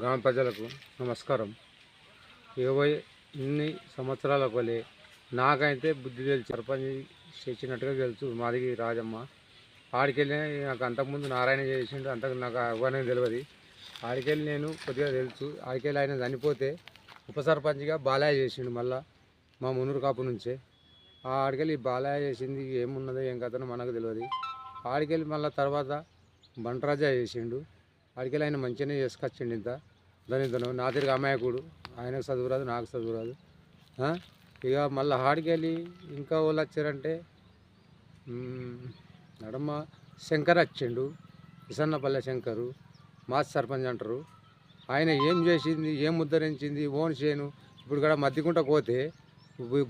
గ్రామ ప్రజలకు నమస్కారం. ఇరవై ఇన్ని సంవత్సరాల వలె నాకైతే బుద్ధి తెలిసి సర్పంచ్ చేసినట్టుగా తెలుసు మాది రాజమ్మ. ఆడికెళ్ళి నాకు అంతకుముందు నారాయణ చేసిండు అంతకు నాకు అవ్వనే తెలియదు ఆడికెళ్ళి నేను కొద్దిగా తెలుసు ఆడికెళ్ళి ఆయన చనిపోతే ఉప సర్పంచ్గా బాలయ్య చేసిండు మళ్ళా మా మునూరు కాపు నుంచే. ఆడికెళ్ళి బాలయ్య చేసింది ఏమున్నదో ఏం కథనో మనకు తెలియదు ఆడికెళ్ళి మళ్ళీ తర్వాత బంటరాజా చేసిండు ఆడికెళ్ళి ఆయన మంచిగానే చేసుకొచ్చిండు ఇంత. ధనితను నా తిరిగి అమాయకుడు. ఆయనకు చదువు రాదు నాకు చదువు రాదు ఇక మళ్ళీ ఆడికెళ్ళి ఇంకా వాళ్ళు వచ్చారంటే నడమ్మ నడమ శంకర్ వచ్చిండు విసన్నపల్లె శంకరు మాస్ సర్పంచ్ అంటారు. ఆయన ఏం చేసింది ఏం ఉద్ధరించింది ఓన్ చేయను ఇప్పుడు కూడా మధ్యకుంట పోతే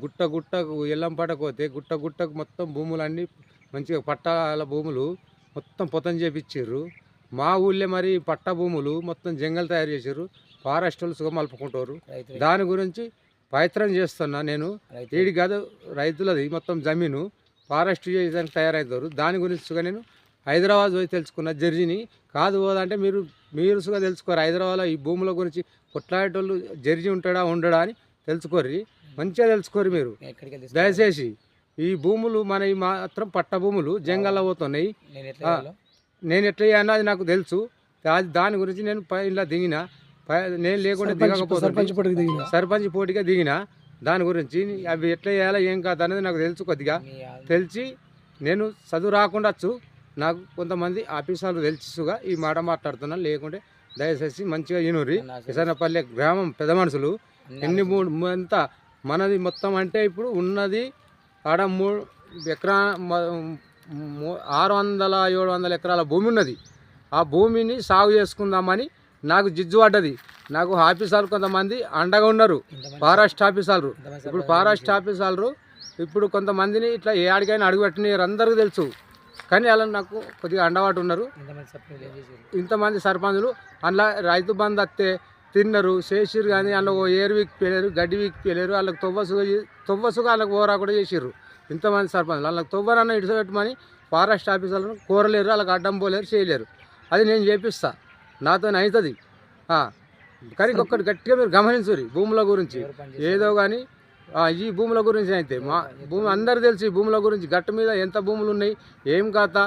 గుట్ట గుట్టకు ఎల్లంపాట పోతే గుట్ట గుట్టకు మొత్తం భూములన్నీ మంచిగా పట్టాల భూములు మొత్తం పొతం చేపించారు మా ఊళ్ళో మరి పట్ట భూములు మొత్తం జంగల్ తయారు చేసారు ఫారెస్ట్ వాళ్ళు సుగం మలుపుకుంటారు దాని గురించి ప్రయత్నం చేస్తున్నా నేను. ఏడి కాదు రైతులది మొత్తం జమీను. ఫారెస్ట్ చేయడానికి తయారవుతారు దాని గురించి నేను హైదరాబాద్ పోయి తెలుసుకున్న. జడ్జిని కాదు పోదంటే మీరు మీరు సుగా తెలుసుకోరు. హైదరాబాద్లో ఈ భూముల గురించి కొట్లాడేటోళ్ళు జడ్జి ఉంటాడా ఉండడా అని తెలుసుకోర్రి. మంచిగా తెలుసుకోరు మీరు. దయచేసి ఈ భూములు మన ఈ మాత్రం పట్ట భూములు జంగల్లో పోతున్నాయి. నేను. ఎట్లా చేయాలో అది నాకు తెలుసు. దా- దాని గురించి నేను ఇలా దిగిన. పై- నేను లేకుండా దిగకపోతే సర్పంచ్ పోటీకి దిగిన. సర్పంచ్ పోటీగా దిగిన. దాని గురించి అవి ఎట్లా చేయాలో ఏం కాదు అనేది నాకు తెలుసు కొద్దిగా. తెలిసి నేను చదువు రాకుండొచ్చు నాకు కొంతమంది ఆఫీసర్లు తెలుసుగా ఈ మాట మాట్లాడుతున్నా. లేకుంటే దయచేసి మంచిగా ఇనురి విసన్నపల్లె గ్రామం పెద్ద మనుషులు. ఎన్ని మూడు ఎంత మనది మొత్తం అంటే ఇప్పుడు ఉన్నది ఆడ మూడు ఎకరా ఆరు వందల ఏడు వందల ఎకరాల భూమి ఉన్నది. ఆ భూమిని సాగు చేసుకుందామని నాకు జిజ్జు పడ్డది. నాకు ఆఫీసర్లు కొంతమంది అండగా ఉన్నారు. ఫారెస్ట్ ఆఫీసర్లు ఇప్పుడు ఫారెస్ట్ ఆఫీసర్లు ఇప్పుడు కొంతమందిని ఇట్లా ఏ ఆడికైనా అడుగుపెట్టినారు అందరికీ తెలుసు. కానీ అలా నాకు కొద్దిగా అండవాటు ఉన్నారు. ఇంతమంది సర్పంచులు. అందులో రైతు బంధు వస్తే తిన్నారు. చేసిర్రు కానీ అందులో ఏరు వీక్ పేలేరు గడ్డి వీక్ పేలేరు. వాళ్ళకి తొవ్వసుగా తొవ్వసుగా వాళ్ళకి ఓరా కూడా చేసిర్రు. ఇంతమంది సర్పంచ్ వాళ్ళకి ఇటు ఇడిచిపెట్టమని ఫారెస్ట్ ఆఫీసర్లను కోరలేరు వాళ్ళకి అడ్డం పోలేరు చేయలేరు. అది నేను చేపిస్తా. నాతో అవుతుంది కానీ ఒక్కటి గట్టిగా మీరు గమనించురి భూముల గురించి. ఏదో కానీ ఈ భూముల గురించి అయితే మా భూమి అందరు తెలిసి ఈ భూముల గురించి. గట్టు మీద ఎంత భూములు ఉన్నాయి ఏం కాతా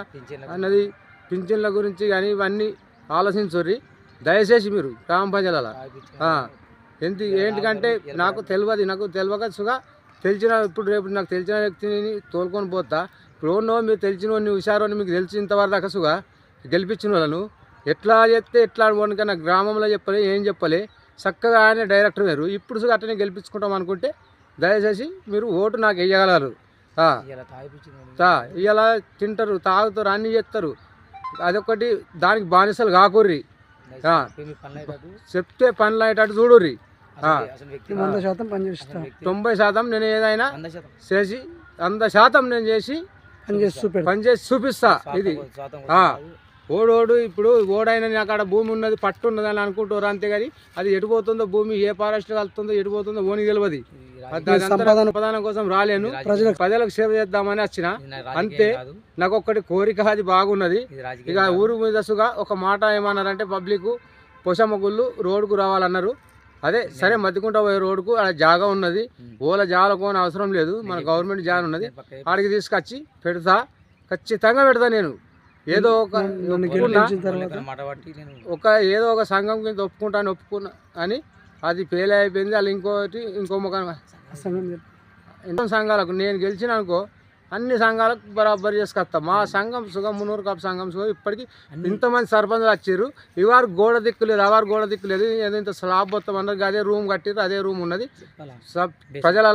అన్నది పింఛన్ల గురించి కానీ ఇవన్నీ ఆలోచించుర్రి. దయచేసి మీరు గ్రామ ప్రజల ఎంత ఏంటికంటే నాకు తెలియదు నాకు తెలియక సుగా తెలిసిన ఇప్పుడు రేపు నాకు తెలిసిన వ్యక్తిని తోలుకొని పోతా. ఇప్పుడు ఉన్నో మీరు తెలిసిన వాడిని హుషారు మీకు తెలిసినంతవరకు దాకా సుగా గెలిపించిన వాళ్ళను. ఎట్లా చెప్తే ఎట్లా అనుకోనిక నా గ్రామంలో చెప్పలే ఏం చెప్పలే. చక్కగా ఆయన డైరెక్టర్ వేరు ఇప్పుడు సుగా అట్లనే గెలిపించుకుంటాం అనుకుంటే దయచేసి మీరు ఓటు నాకు వేయగలరు. ఇలా తింటారు తాగుతారు అన్నీ చేస్తారు. అదొకటి దానికి బానిసలు కాకుర్రి. చెప్తే పనులు అయ్యేటట్టు చూడుర్రి. వంద శాతం తొంభై శాతం నేను ఏదైనా చేసి వంద శాతం నేను చేసి పని చేసి చూపెడతా. పని చేసి చూపిస్తా. ఇది. ఓడోడు ఇప్పుడు ఓడైనా అక్కడ భూమి ఉన్నది పట్టు ఉన్నది అని అనుకుంటారు అంతేగాని అది ఎటుపోతుందో భూమి ఏ ఫారెస్ట్ కలుతుందో ఎటుపోతుందో ఓనికి తెలియదు సంపాదన కోసం రాలేను. ప్రజలకు ప్రజలకు సేవ చేద్దామని వచ్చిన. అంతే. నాకు ఒక్కటి కోరిక అది బాగున్నది. ఇక. ఊరు మీదసుగా ఒక మాట ఏమన్నారంటే పబ్లిక్ పొసమ్మ గుళ్ళు రోడ్డుకు రావాలన్నారు. అదే సరే మధ్యకుంట పోయే రోడ్డుకు అక్కడ జాగా ఉన్నది. ఓల జాగా కోని అవసరం లేదు. మన గవర్నమెంట్ జాగా ఉన్నది. ఆడికి తీసుకొచ్చి పెడతా. ఖచ్చితంగా పెడతా నేను. ఏదో ఒక ఒక ఏదో ఒక సంఘం కింద ఒప్పుకుంటాను ఒప్పుకున్నా అని అది ఫెయిల్ అయిపోయింది. వాళ్ళు ఇంకోటి ఇంకో ముఖం సంఘాలకు నేను గెలిచిన అనుకో అన్ని సంఘాలకు బరాబర్ చేసుకొస్తా. మా సంఘం సుగం మున్నూరు కప్ సంఘం సుగం. ఇప్పటికీ ఇంతమంది సర్పంచులు వచ్చారు. ఇవారు గోడ దిక్కు లేదు అవారు గోడ దిక్కు లేదు. ఇంత స్లాబ్ మొత్తం అన్నారు అదే రూమ్ కట్టిరు అదే రూమ్ ఉన్నది. ప్రజల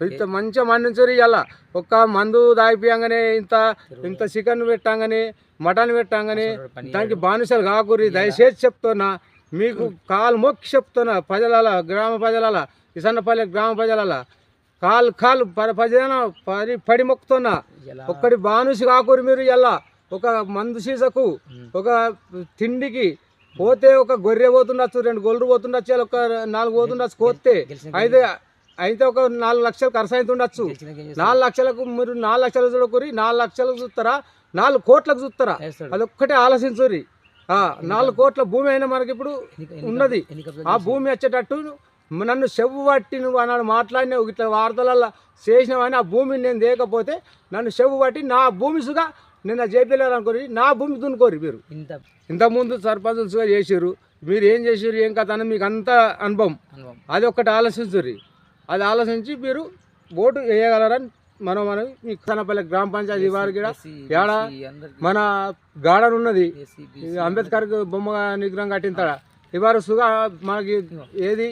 ఇంత మంచిగా మండించారు ఇవాళ ఒక్క మందు దాగిపోయంగానే ఇంత ఇంత చికెన్ పెట్టంగానే మటన్ పెట్టంగానే దానికి. బానిసలు కాకూరి దయచేసి చెప్తున్నా మీకు కాలు మొక్కి చెప్తున్నా ప్రజల గ్రామ ప్రజల ఇసన్నపల్లి గ్రామ ప్రజల కాలు కాలు ప- ప్రజల పడి పడి మొక్కుతున్నా ఇలా ఒక్కడి బానిస కాకూరి మీరు ఇలా ఒక మందు సీసకు. ఒక తిండికి పోతే ఒక గొర్రె పోతుండొచ్చు రెండు గొర్రెలు పోతుండొచ్చు ఒక నాలుగు పోతుండొచ్చు కోస్తే గెలిచిన అయితే అయితే ఒక నాలుగు లక్షలు ఖర్చు అవుతుండొచ్చు? నాలుగు లక్షలకు మీరు నాలుగు లక్షలు చూడకూరి నాలుగు లక్షలకు చూస్తారా నాలుగు కోట్లకు చూస్తారా చేస్తాడు. అదొక్కటే ఆలోచించుర్రి ఆ, నాలుగు కోట్ల భూమి అయినా మనకి ఇప్పుడు ఉన్నది ఆ? భూమి వచ్చేటట్టు నన్ను చెవు పట్టి నువ్వు అన్నాడు మాట్లాడినావు ఇట్లా వార్తలల్లో చేసినావని ఆ భూమిని నేను దేకపోతే నన్ను చెవు పట్టి నా భూమి సుగా నేను జేపీలేరు అనుకోరి నా భూమి దున్నుకోరు మీరు. ఇంత ఇంతకుముందు సర్పంచులుగా చేసిర్రు మీరు ఏం చేసిర్రు ఏం కథ అని మీకు అంత అనుభవం. అది ఒక్కటి ఆలోచించుర్రి. అది ఆలోచించి మీరు ఓటు వేయగలరని మనం మనం మీ కనపల్లి గ్రామ పంచాయతీ వారికి ఏడా మన గార్డెన్ ఉన్నది. అంబేద్కర్ బొమ్మ విగ్రహం కట్టింతాడ ఇవారు సుగా మనకి ఏది?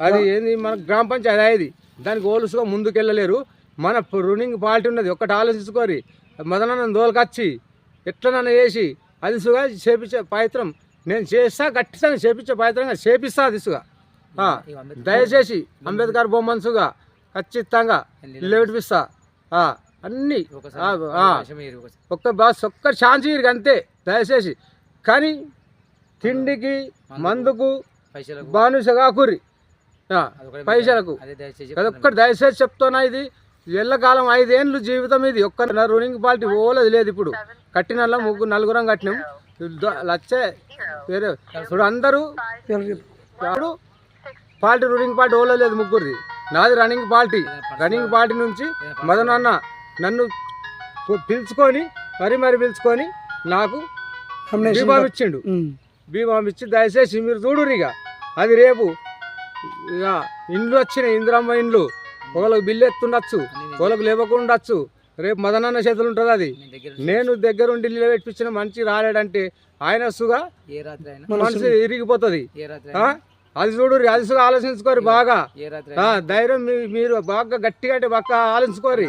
అది ఏంది? మన గ్రామ పంచాయతీ అయ్యేది దానికి ఓలుసుగా ముందుకెళ్ళలేరు. మన రూలింగ్ పార్టీ ఉన్నది. ఒక్కటి ఆలోచించుకోరి. మొదలన్న దోలకొచ్చి ఎట్లనన్నా చేసి అది సుగా చేపించే ప్రయత్నం నేను చేస్తా గట్టిస్తాను చేపించే ప్రయత్నంగా చేపిస్తా అది సుగా. దయచేసి అంబేద్కర్ బొమ్మను సుగా ఖచ్చితంగా ఆ, అన్నీ. ఒక్క బాస్ ఒక్క ఛాన్స్ అంతే. దయచేసి. కానీ తిండికి మందుకు పైసలకు. బానిస కాకురి. ఆ, అదొకటే పైసలకు. అదే దయచేసి చెప్తున్నా ఇది. ఎల్లకాలం ఐదేళ్ళు జీవితం ఇది. ఒక్క రూలింగ్ పార్టీ ఓలది లేదు ఇప్పుడు. కట్టిన ముగ్గురు నలుగురం కట్టినాం. లచ్చే వేరే ఇప్పుడు అందరూ ఇప్పుడు పార్టీ రూలింగ్ పార్టీ ఓలో లేదు ముగ్గురిది. నాది రన్నింగ్ పార్టీ రన్నింగ్ పార్టీ నుంచి మదన్ అన్న నన్ను పిలుచుకొని మరీ మరీ పిలుచుకొని నాకు ఇచ్చిండు. బీమా ఇచ్చి దయచేసి మీరు చూడురు ఇక. అది రేపు ఇక ఇండ్లు వచ్చినాయి ఇందిరమ్మ ఇండ్లు. ఒకళ్ళకి బిల్లు ఎత్తుండొచ్చు ఒకళ్ళకి లేవకుండొచ్చు రేపు మదనన్న చేతులు ఉంటుంది అది. నేను దగ్గర నేను దగ్గరుండి నిలబెట్టించిన మనిషి రాలేడంటే ఆయన సుగా మనసు ఇరిగిపోతుంది. అది చూడుర్రి అది సుగా ఆలోచించుకోరు బాగా. ధైర్యం మీరు బాగా గట్టిగా అంటే బాగా ఆలోచించుకోరి.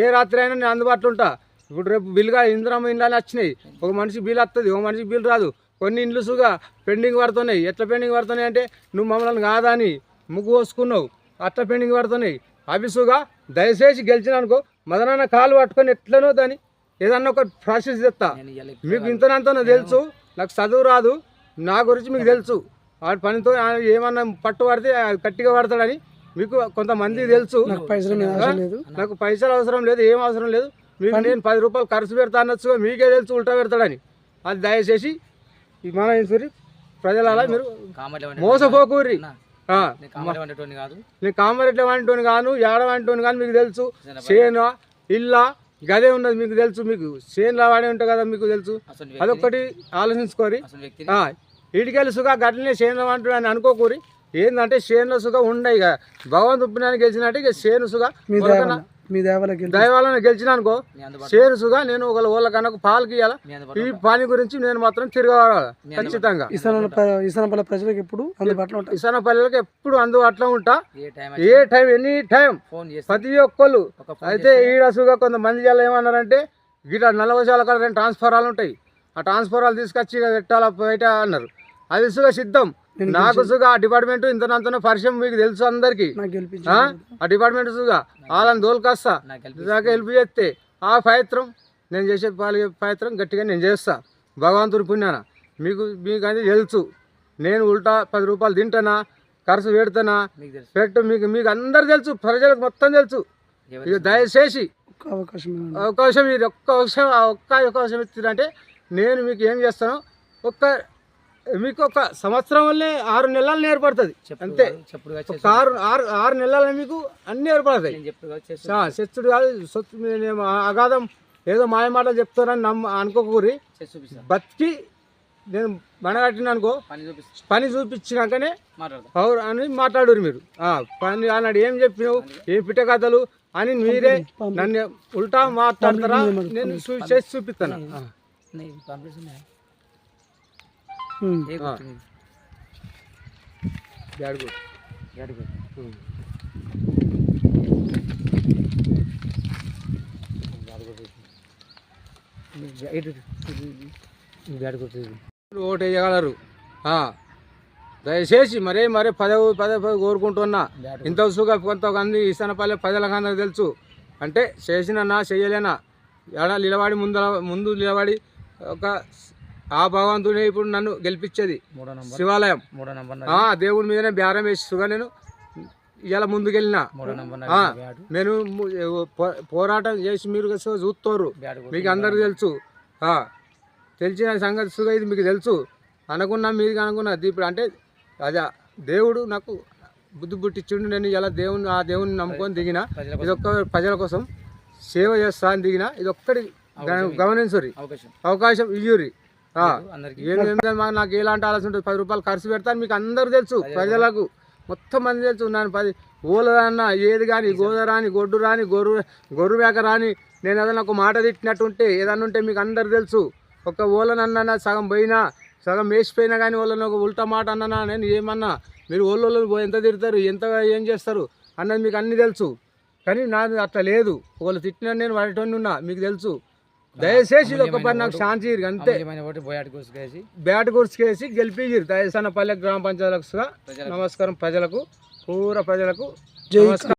ఏ రాత్రి అయినా నేను అందుబాటులో ఉంటా. ఇప్పుడు రేపు బిల్లుగా ఇందిరమ్మ ఇండ్లు వచ్చినాయి. ఒక మనిషి బిల్ వస్తుంది ఒక మనిషికి బిల్ రాదు. కొన్ని ఇండ్లు సుగా పెండింగ్ పడుతున్నాయి. ఎట్లా పెండింగ్ పడుతున్నాయి అంటే నువ్వు మమ్మల్ని కాదా అని ముగ్గు పోసుకున్నావు. అట్లా పెండింగ్ పడుతున్నాయి. అవి సుగా దయచేసి గెలిచిన అనుకో మదనన్న కాలు పట్టుకొని ఎట్లనో దాన్ని ఏదన్నా ఒక ప్రాసెస్ ఇవాళ మీకు ఇంతనంత తెలుసు నాకు చదువు రాదు నా గురించి మీకు తెలుసు. వాడి పనితో ఆయన ఏమన్నా పట్టు పడితే గట్టిగా పడతాడని మీకు కొంతమంది తెలుసు. నాకు పైసలు అవసరం లేదు ఏం అవసరం లేదు. మీకు నేను పది రూపాయలు ఖర్చు పెడతా అనొచ్చుగా మీకే తెలుసు ఉల్టా పెడతాడని. అది దయచేసి ఈ మన ఇన్సూరి ప్రజల మీరు మోసపోకూరి. నేను కామరెడ్ల వంటోని కాను ఏడ వంటోని కానీ మీకు తెలుసు. చేను ఇల్లా గదే ఉన్నది మీకు తెలుసు. మీకు చేనులా వాడే ఉంటాయి కదా మీకు తెలుసు. అదొక్కటి ఆలోచించుకోరి. ఈడికెళ్ళి సుగా గట్లనే చేనులో అంటాడు అని అనుకోకూరి. ఏంటంటే చేనులో సుగా ఉండే ఇక. భగవంతు ఉప్పినాన్ని గెలిచినట్టు ఇక చేను సుగా మీ దేవాల దయవాళ్ళని గెలిచిన అనుకో నేను ఒక వాళ్ళకన్నా ఒక పాలకి ఈ పని గురించి నేను మాత్రం తిరగవాలి ఖచ్చితంగా. ఇసాన ఇసానపల్లి ప్రజలకు ఎప్పుడు అందుబాటులో ఉంటాయి ఇసాన పల్లెలకు ఎప్పుడు అందుబాటులో ఉంటా? ఏ టైం ఏ టైం ఎనీ టైం ప్రతి ఒక్కళ్ళు. అయితే ఈడసుగా కొంతమంది జల్ల ఏమన్నారంటే గిట నల్లవశాల కాడ రెండు ట్రాన్స్ఫరాలు ఉంటాయి. ఆ ట్రాన్స్ఫరాలు తీసుకొచ్చి పెట్టాలా బయట? అన్నారు. అది సుగా సిద్ధం. నాకు సుగా ఆ డిపార్ట్మెంట్ ఇంతనంతనో పరిచయం మీకు తెలుసు అందరికి. ఆ? డిపార్ట్మెంట్ సుగా వాళ్ళని దోలుకొస్తా హెల్ప్ చేస్తే ఆ ప్రయత్నం నేను చేసే పాలి ప్రయత్నం గట్టిగా నేను చేస్తా. భగవంతుడి పుణ్యాన. మీకు మీకు అది తెలుసు. నేను ఉల్టా పది రూపాయలు తింటానా ఖర్చు పెడతానా మీకు తెలుసు. పెట్టు మీకు మీకు అందరు తెలుసు ప్రజలకు మొత్తం తెలుసు. దయచేసి ఒక్క అవకాశం. అవకాశం మీరు ఒక్క అవకాశం ఒక్క అవకాశం ఇచ్చారంటే నేను మీకు ఏం చేస్తాను ఒక్క మీకు ఒక సంవత్సరం వల్లే ఆరు నెలలు ఏర్పడుతుంది అంతే. చెప్పుడు ఆరు ఆరు ఆరు నెలలు మీకు అన్నీ ఏర్పడతాయి. శత్రుడు కాదు సొత్తు నేను అగాధం ఏదో మాయ మాటలు చెప్తానని నమ్మ అనుకోకూరి. బతికి నేను మనగట్టిన అనుకో పని చూపించినాకనే పౌరు అని మాట్లాడురు మీరు. ఆ, పని అన్నాడు ఏం చెప్పినావు? ఏం పిట్ట కథలు అని మీరే నన్ను ఉల్టా మాట్లాడతారా? నేను చూ- చేసి చూపిస్తాను. ఓటు వేయగలరు. దయచేసి మరే మరే పదవి పదవి కోరుకుంటున్నా. బ్యాడ్ ఇంత ఉసుగా కొంతమంది ఇసనపల్లె ప్రజలకు అందరికి తెలుసు. అంటే చేసినన్నా చేయలేనా? ఎడ నిలబడి ముందు ముందు నిలబడి ఒక ఆ భగవంతుడే ఇప్పుడు నన్ను గెలిపించేది శివాలయం. ఆ దేవుని మీదనే బేరం వేసి సుగా నేను. ఇలా ముందుకెళ్ళిన. నేను పోరాటం చేసి మీరు చూస్తారు మీకు అందరికి తెలుసు. ఆ, తెలిసిన సంగతి సుగా ఇది మీకు తెలుసు. అనుకున్నా మీకు అనుకున్నా ఇప్పుడు అంటే అదే దేవుడు నాకు బుద్ధి పుట్టించుండు నేను ఇలా దేవుని ఆ దేవుని నమ్ముకొని దిగిన ఇది ఒక్క ప్రజల కోసం సేవ చేస్తా అని దిగిన ఇది ఒక్కటి గమనించురి అవకాశం. అవకాశం ఇయ్యూరి. నాకు ఎలాంటి ఆలోచన ఉంటుంది? పది రూపాయలు ఖర్చు పెడతాను మీకు అందరూ తెలుసు ప్రజలకు. మొత్తం మంది తెలుసు ನಾನು పది ఓలదన్న ఏది కానీ గోద రాని గొడ్డు రాని గొర్రు గొర్రు మేక రాని నేను ఏదైనా ఒక మాట తిట్టినట్టు ఉంటే ఏదన్నా ఉంటే మీకు అందరు తెలుసు. ఒక ఓలనన్నా సగం పోయినా సగం వేసిపోయినా కానీ వాళ్ళని ఒక ఉల్టా మాట అన్నానా? నేను ఏమన్నా? మీరు ఓళ్ళు ఎంత తిడతారు? ఎంత ఏం చేస్తారు? అన్నది మీకు అన్నీ తెలుసు. కానీ నాది అట్లా లేదు. వాళ్ళు తిట్టినా నేను వాటిని ఉన్నా మీకు తెలుసు. దయచేసి ఇది ఒక పని నాకు శాంతి ఇయ్యరు, అంతే. బోయాటి గుర్చుకేసి గెలిపియ్యారు. దయసన్న పల్లె గ్రామ పంచాయతీలకు ప్రజలకు. నమస్కారం ప్రజలకు పూర ప్రజలకు నమస్కారం.